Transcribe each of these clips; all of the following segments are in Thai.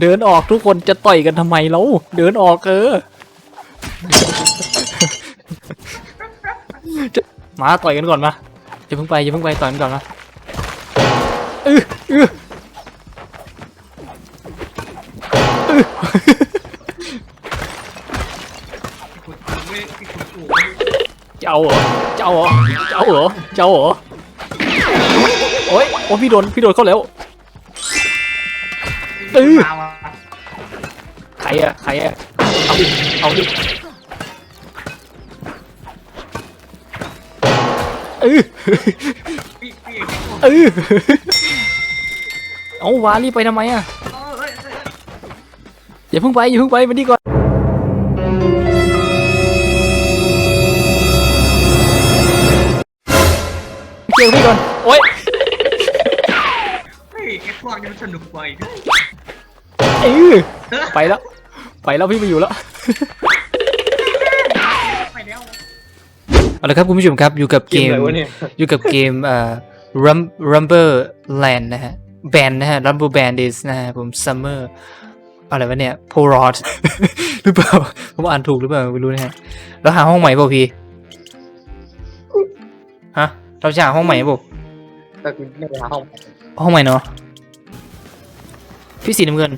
เดินออกทุกคนจะต่อยกันทำไมแล้วเดินออกเออจะมาต่อยกันก่อนมาอย่าเพิ่งไปอย่าเพิ่งไปต่อยกันก่อนมาเออเออคุณไม่คุณปู่จะเอาเหรอจะเอาเหรอจะเอาเหรอจะเอาเหรอโอ๊ยโอ้พี่โดนพี่โดนเข้าแล้ว เออมาว่ะใครอะใครอะเอาดิเอาดิเออพี่พี่เออเอาวารีบไปทำไมอะเออเฮ้ยเฮ้ยอย่าเพิ่งไปอย่าเพิ่งไปมานี่ก่อนเกี่ยวพี่ก่อนโอ๊ย เฮ้ยไอ้พวกนี้มันสนุกกว่าอีกเออ ไปแล้ว ไปแล้วพี่ไปอยู่แล้วไปแล้วเอาละครับคุณผู้ชมครับอยู่กับเกม อะไรวะเนี่ย อยู่กับเกมเอ่อ rum rumble land นะฮะ band นะฮะ rumble band is นะฮะผม summer อะไรวะเนี่ย p o r o d หรือเปล่า ผมอ่านถูกหรือเปล่าไม่รู้นะฮะแล้วหาห้องใหม่เปล่าพี่ฮะเราจะหาห้องใหม่เปล่าแต่กูไม่ได้หาห้องห้องใหม่เนาะพี่สีน้ำเงิน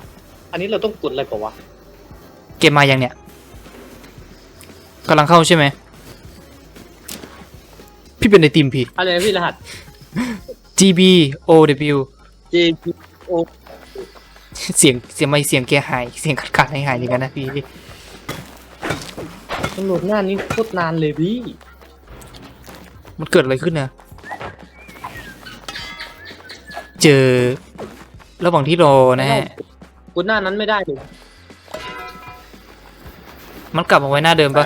อันนี้เราต้องกดอะไรก่อนวะเกมมายังเนี่ยกำลังเข้าใช่ไหม พี่เป็นในทีมพี่ อะไรนะพี่รหัส GB O W J P O เสียงเสียงไม่เสียงแกหายเสียงขาดขาดหายหายอย่างนั้นนะพี่ตำรวจหน้านี้โคตรนานเลยพี่ มันเกิดอะไรขึ้นนะเจอระหว่างที่รอนะฮะ กดหน้านั้นไม่ได้เลยมันกลับมาไว้หน้าเดิมปะ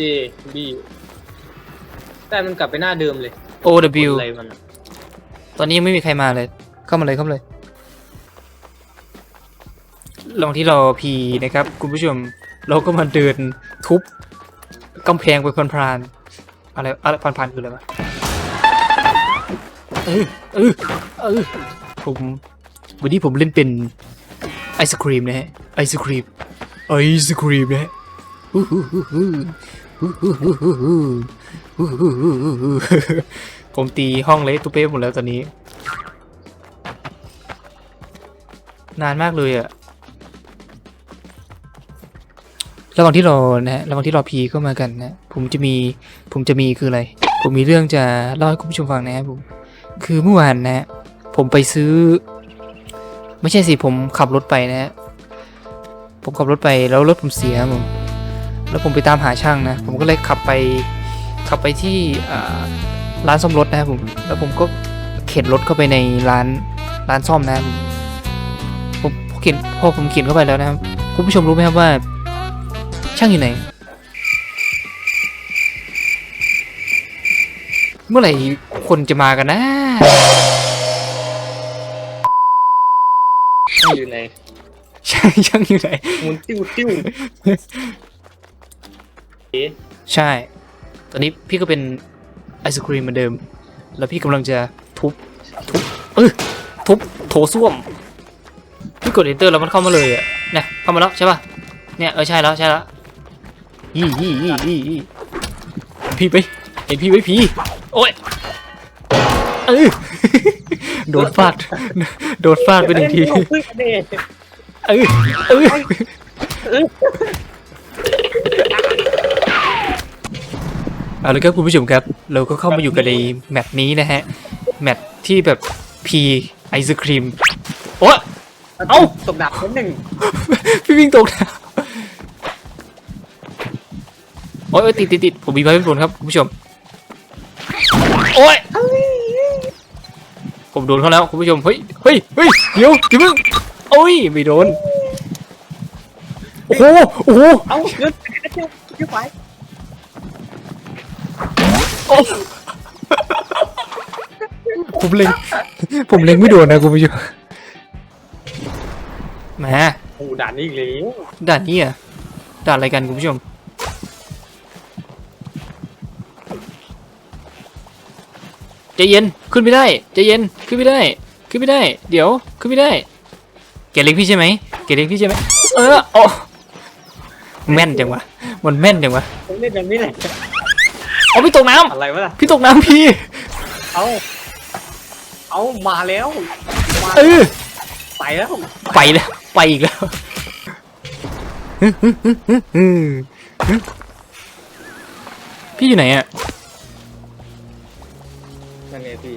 J B แต่มันกลับไปหน้าเดิมเลย O กด W อะไรมันอะตอนนี้ยังไม่มีใครมาเลย เข้ามาเลยเข้ามาเลย ลองที่รอพีนะครับ คุณผู้ชม เราก็มาเดินทุบกำแพงไปพลานๆอะไรอะไรพลานๆคืออะไรวะเออเออเออผมวันนี้ผมเล่นเป็น ไอศครีมนะฮะไอศครีมไอศครีมนะฮะผมตีห้องเละตุเป้หมดแล้วตอนนี้ นานมากเลยอะระหว่างที่รอนะฮะระหว่างที่รอพีก็มากันนะผมจะมีผมจะมีคืออะไร ผมมีเรื่องจะเล่าให้คุณผู้ชมฟังนะครับผมคือเมื่อวานนะ ผมไปซื้อ ไม่ใช่สิผมขับรถไปนะฮะผมขับรถไปแล้วรถผมเสียครับผมแล้วผมไปตามหาช่างนะ ผมก็เลยขับไปขับไปที่ร้านซ่อมรถนะครับผมแล้วผมก็เข็นรถเข้าไปในร้านร้านซ่อมนะครับผมผมเขียนพอผมเขียนเข้าไปแล้วนะครับคุณผู้ชมรู้ไหมครับว่า ช่างอยู่ไหน เมื่อไหร่คนจะมากันนะ ช่าง อยู่ไหนช่างช่างอยู่ไหน หมุนติ้วติ้วเอ๊ะใช่ ตอนนี้พี่ก็เป็นไอศครีมเหมือนเดิม แล้วพี่กำลังจะทุบ ทุบเออทุบโถส้วม พี่กด enter แล้วมันเข้ามาเลยอะเนี่ยเข้ามาแล้วใช่ป่ะ เนี่ยเออใช่แล้วใช่แล้วยี่ยี่ยี่ยี่ยี่พี่ไป เห็นพี่ไหมพี่โอ้ยเออ โดนฟาด โดนฟาดไปหนึ่งทีเอ้ยเพิ่งเดทเออเออเออเอาละครับคุณผู้ชมครับ เราก็เข้ามาอยู่กันในแมปนี้นะฮะ แมปที่แบบพีไอศครีม โอ้เอ้าตกดับนิดหนึ่งพี่วิ่งตกน้ำโอ้ยโอ้ยติดติดติดผมมีไม้เป็นผลครับคุณผู้ชม โอ้ย ผมโดนเขาแล้วคุณผู้ชม เฮ้ย เฮ้ย เฮ้ย เดี๋ยวเดี๋มึงโอ้ย ไม่โดน โอ้โห โอ้โห เอ้าเงินเที่ยวเที่ยวไปโอ้ผมเล็ง ผมเล็งไม่โดนนะคุณผู้ชมแหมโอ้ด่านนี้อีกแล้วด่านนี้อะด่านอะไรกันคุณผู้ชม ใจเย็นขึ้นไม่ได้ใจเย็นขึ้นไม่ได้ ขึ้นไม่ได้ เดี๋ยวขึ้นไม่ได้เกรดเล็กพี่ใช่ไหมเกรดเล็กพี่ใช่ไหมเออโอ้แม่นจังวะมันแม่นจังวะผมเล่นแบบนี้แหละเอาพี่ตกน้อะไรวะล่ะำพี่ตกน้ำพี่ เอาเอามาแล้วมาเออไปแล้วไปแล้วไปอีกแล้วพี่อยู่ไหนอะนั่น ไงพี่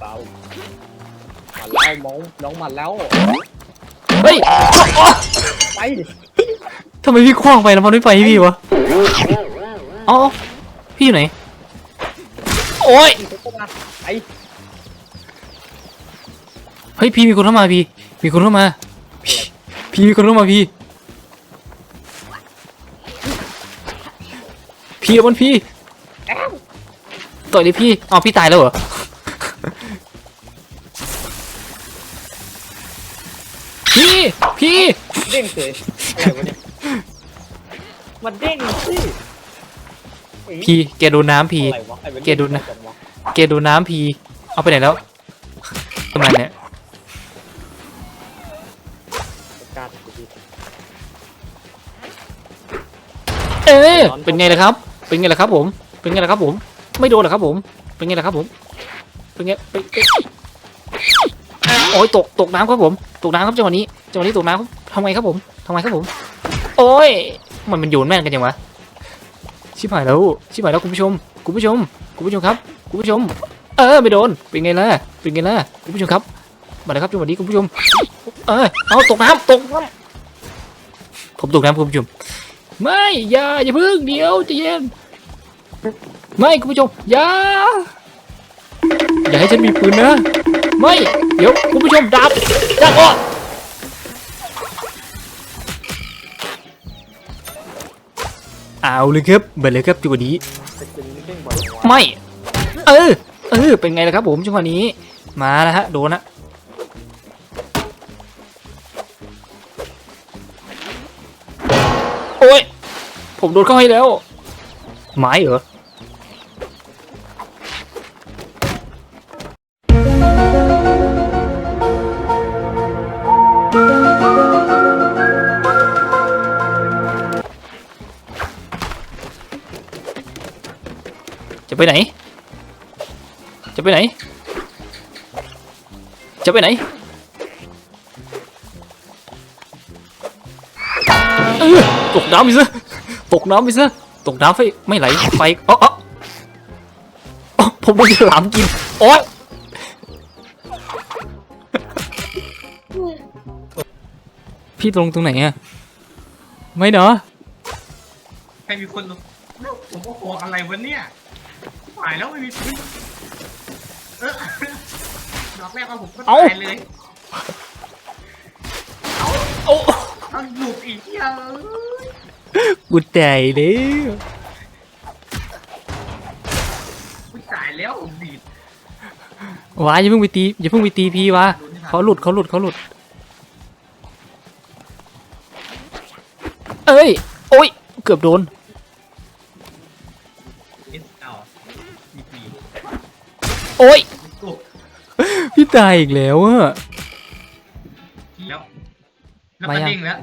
เบามาแล้วน้องน้องมาแล้วเฮ้ยอ๋อไปทำไมพี่คว้างไปแล้วมันไม่ไปพี่วะอ๋อพี่อยู่ไหน โอ้ยไปเฮ้ยพี่มีคนเข้ามาพี่ มีคนเข้ามา พี่พี่มีคนเข้ามาพี่ พี่เอามันพี่ ต่อยเลยพี่อ๋อพี่ตายแล้วเหรอพี่พี่เด้งเฉยอะไรวะเนี่ยมันเด้งสิเอ้ยพี่แกโดนน้ำพี่ อะไรวะไอ้มันเกดูนะแกโดนน้ำพี่เอาไปไหนแล้วทำไมเนี่ยการดูดิเออเป็นไงล่ะครับ เป็นไงล่ะครับผม เป็นไงล่ะครับผม ไม่โดนเหรอครับผม เป็นไงล่ะครับผม เป็นไงเป็นเป็นโอ้ยตกตกน้ำครับผม ตกน้ำครับจังหวะนี้จังหวะนี้ตกน้ำทำไงครับผมทำไงครับผม โอ้ย มันมันโยนแม่นกันยังวะ ชิบหายแล้ว ชิบหายแล้วคุณผู้ชม คุณผู้ชม คุณผู้ชมครับ คุณผู้ชม เออไม่โดน เป็นไงล่ะ เป็นไงล่ะ คุณผู้ชมครับ มาเลยครับจังหวะนี้คุณผู้ชม เออเอาตกน้ำตกน้ำผมตกน้ำคุณผู้ชม ไม่อย่าอย่าเพิ่งเดี๋ยวใจเย็น ไม่คุณผู้ชมอย่าอย่าให้ฉันมีปืนนะไม่เดี๋ยวคุณผู้ชมดับดับอะเอาเลยครับเบิดเลยครับจังหวะนี้จะกินเด้งบ่อยจังวะไม่เออเออเป็นไงล่ะครับผมจังหวะนี้มาแล้วฮะโดนนะโอ้ยผมโดนเข้าให้แล้วไม้เหรอ ไปไหน จะไปไหน จะไปไหนตกน้ำไปซะตกน้ำไปซะตกน้ำไฟไม่ไหลไฟอ๋ออ๋อผมโดนฉลามกินโอ๊ยพี่ตรงตรงไหนอะไม่เนาะใครมีคนลงผมก็โกงอะไรวะเนี่ย หายแล้วไม่มีปืนเออดอกแรกว่าผมก็ตายเลยโอ้เอาหลุดอีกเหี้ยเอ้ยกูตายแล้วกูตายแล้วบีดวาอย่าเพิ่งไปตีอย่าเพิ่งไปตีพี่วะเขาหลุดเขาหลุดเขาหลุด เอ้ย โอ้ย เกือบโดน เอสเอาบีบีโอ้ยโอ้พี่ตายอีกแล้วอะ แล้วแล้วมาก็ยังดิ้งแล้ว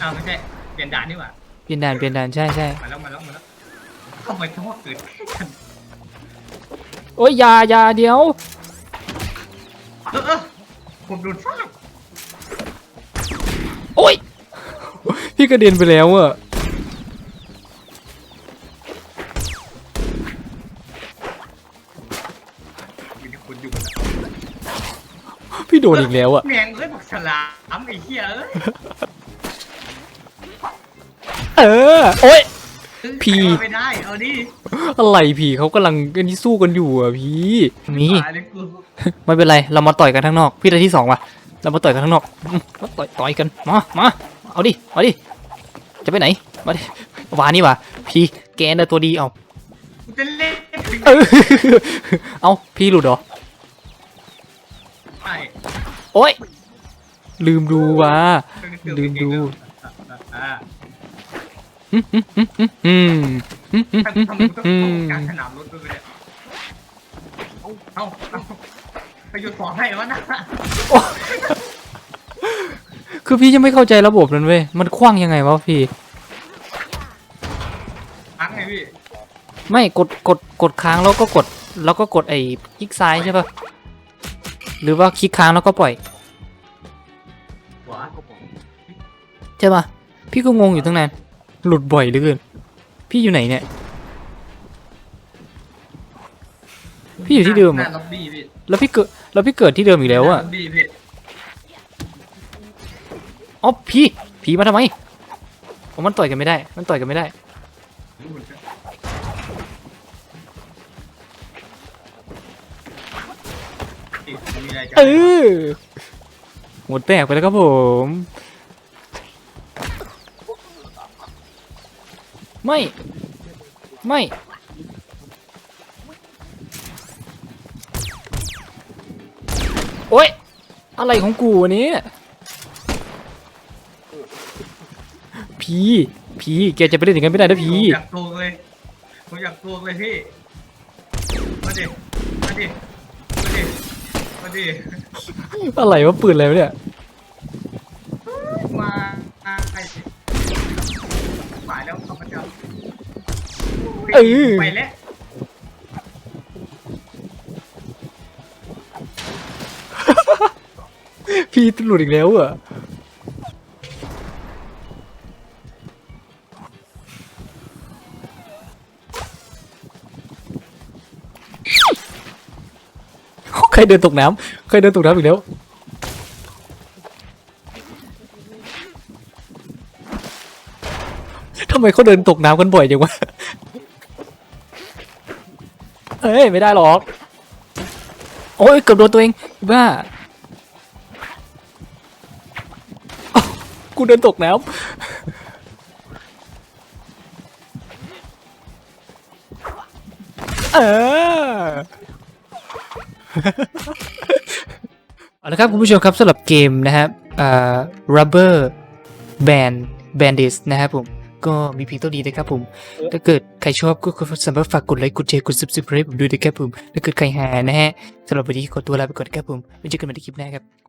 อ้าวไม่ใช่เปลี่ยนด่านนี่หว่าเปลี่ยนด่านเปลี่ยนด่านใช่ใช่มาแล้วมาแล้วมาแล้วทำไมทั้งหมดเกิดกันโอ้ยอยาอยาเดี๋ยว เออเออผมโดนฟาดโอ้ย พี่กระเด็นไปแล้วอะ ดนอีกแล้วอะแมงเอ้ยบอกฉลามไอ้เหี้ยเอ้ยเออ โอ้ยพี่ไม่ได้เอาดิอะไรพี่เขากำลังอันนี้สู้กันอยู่อะพี่มีตายเลยกูไม่เป็นไรเรามาต่อยกันข้างนอก พี่ได้ที่สองว่ะเรามาต่อยกันข้างนอกอืมมาต่อยต่อยกันมามาเอาดิเอาดิจะไปไหนมาดิวานี่ว่ะพี่แกน่ะตัวดีเอา กูจะเล่นเออเอาพี่หลุดเหรอ ใช่โอ๊ยลืมดูว่ะ ลืมดู อ่าอืมอืมอืมอืมอืมทำอืมทำไมอืกูต้องมกลารสนามรถด้วยเนี่ยเอาเอาเอาไปหยุดสอนให้วะนะคือพี่ยังไม่เข้าใจระบบนั้นเว้ยมันคว้างยังไงวะพี่ พักไงพี่ไม่กดกดกดค้างแล้วก็กด แล้วก็กดไอ้คลิกซ้ายใช่ปะ หรือว่าคลิกค้างแล้วก็ปล่อยหัวใช่ปะพี่ก็งงอยู่ตั้งนานหลุดบ่อยเหลือเกินพี่อยู่ไหนเนี่ย พี่อยู่ที่เดิมหอะน้าล็อบบี้พี่แล้วพี่เกิดแล้วพี่เกิดที่เดิมอีกแล้วอะหน้าล็อบบี้พี่อ๋อพี่ผีมาทำไมอ๋อมันต่อยกันไม่ได้ มันต่อยกันไม่ได้ เออหมดแตกไปแล้วครับผม ไม่ ไม่ โอ๊ย อะไรของกูวะเนี่ยพีพีแกจะไปเล่นอย่างนั้นไม่ได้นะพีผมอยากตัวเลยผมอยากตัวเลยพี่ มาดิ มาดิมาดิ มาดิอะไรวะปืนอะไรวะเนี่ย มาไอ้หมายแล้วข้าพเจ้าเออ ไปแล้วพี่หลุดอีกแล้วอะ ครเดินตกน้ำใครเดินตกน้ำอีกแล้วทำไมเขาเดินตกน้ำกันบ่อยจังวะเอ้ยไม่ได้หรอก โอ้ยเกือบโดนตัวเองบ้ากูเดินตกน้ำเออ เอาละครับคุณผู้ชมครับสำหรับเกมนะครับอ่า rubber band bandits นะครับผมก็มีเพียงเท่านี้นะครับผม ถ้าเกิดใครชอบก็สามารถฝากกดไลค์กดแชร์กด subscribe ผมด้วยนะครับผม ถ้าเกิดใครหานะฮะสำหรับวันนี้ขอตัวลาไปก่อนนะครับผมไว้เจอกันใหม่ในคลิปหน้าครับ